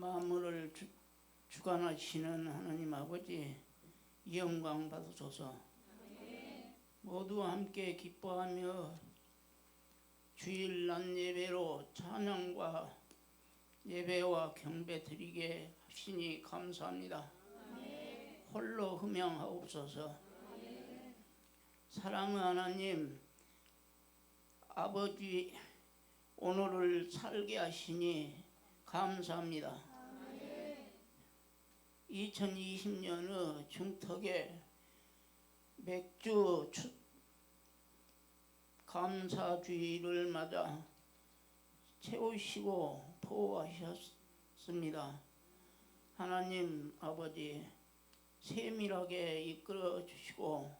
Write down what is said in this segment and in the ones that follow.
만물을 주, 주관하시는 하나님 아버지 영광 받으소서. 모두 함께 기뻐하며 주일 낮 예배로 찬양과 예배와 경배 드리게 하시니 감사합니다. 홀로 흠양하옵소서. 사랑하는 하나님, 아버지 오늘을 살게 하시니 감사합니다. 2020년의 중턱에 맥주 추, 감사주의를 맞아 채우시고 보호하셨습니다. 하나님 아버지 세밀하게 이끌어 주시고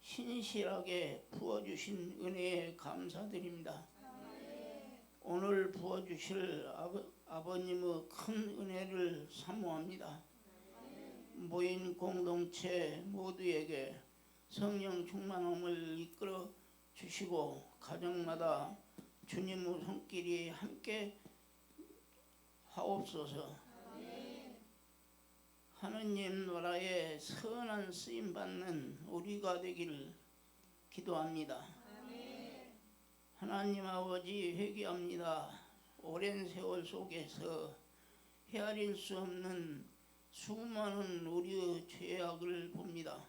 신실하게 부어 주신 은혜에 감사드립니다. 오늘 부어 주실 아버, 아버님의 큰 은혜를 사모합니다. 모인 공동체 모두에게 성령 충만함을 이끌어 주시고 가정마다 주님의 손길이 함께 하옵소서. 하느님 나라에 선한 쓰임 받는 우리가 되기를 기도합니다. 하나님 아버지 회개합니다. 오랜 세월 속에서 헤아릴 수 없는 수많은 우리의 죄악을 봅니다.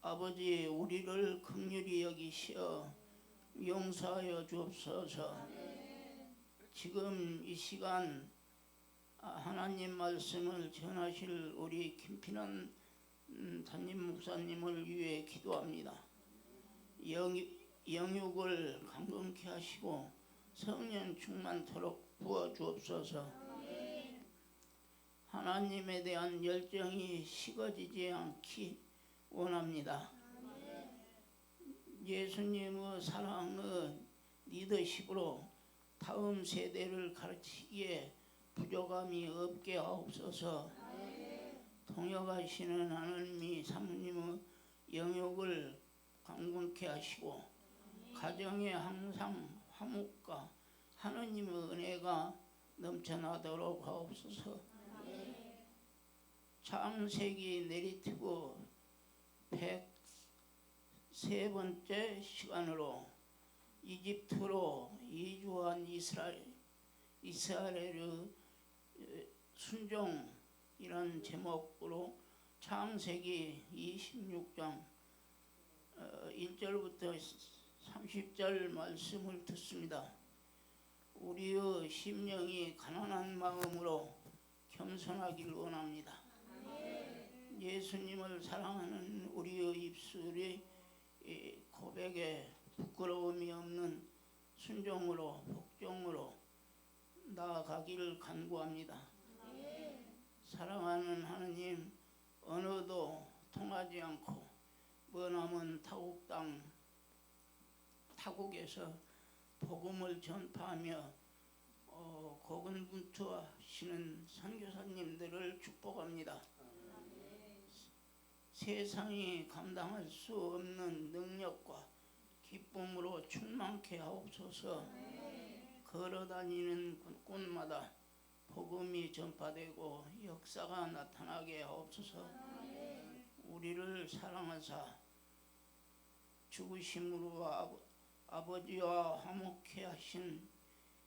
아버지 우리를 긍휼히 여기시어 용서하여 주옵소서. 지금 이 시간 아, 하나님 말씀을 전하실 우리 김필환 음, 담임 목사님을 위해 기도합니다. 영, 영육을 강건케 하시고 성령 충만토록 부어 주옵소서. 하나님에 대한 열정이 식어지지 않기 원합니다. 예수님의 사랑의 리더십으로 다음 세대를 가르치기에 부족함이 없게 하옵소서. 통역하시는 하나님이 사모님의 영역을 강건케 하시고 가정에 항상 화목과 하느님의 은혜가 넘쳐나도록 하옵소서. 창세기 내리티고 103 번째 시간으로 이집트로 이주한 이스라엘 이스라엘의 순종이란 제목으로 창세기 26장 1절부터 30절 말씀을 듣습니다. 우리의 심령이 가난한 마음으로 겸손하길 원합니다. 예수님을 사랑하는 우리의 입술이 고백에 부끄러움이 없는 순종으로 복종으로 나아가기를 간구합니다. 사랑하는 하느님 언어도 통하지 않고 머나먼 타국 땅 타국에서 복음을 전파하며 어, 고군분투하시는 선교사님들을 축복합니다. 세상이 감당할 수 없는 능력과 기쁨으로 충만케 하옵소서. 걸어다니는 곳곳마다 복음이 전파되고 역사가 나타나게 하옵소서. 우리를 사랑하사 죽으심으로 아버, 아버지와 화목케 하신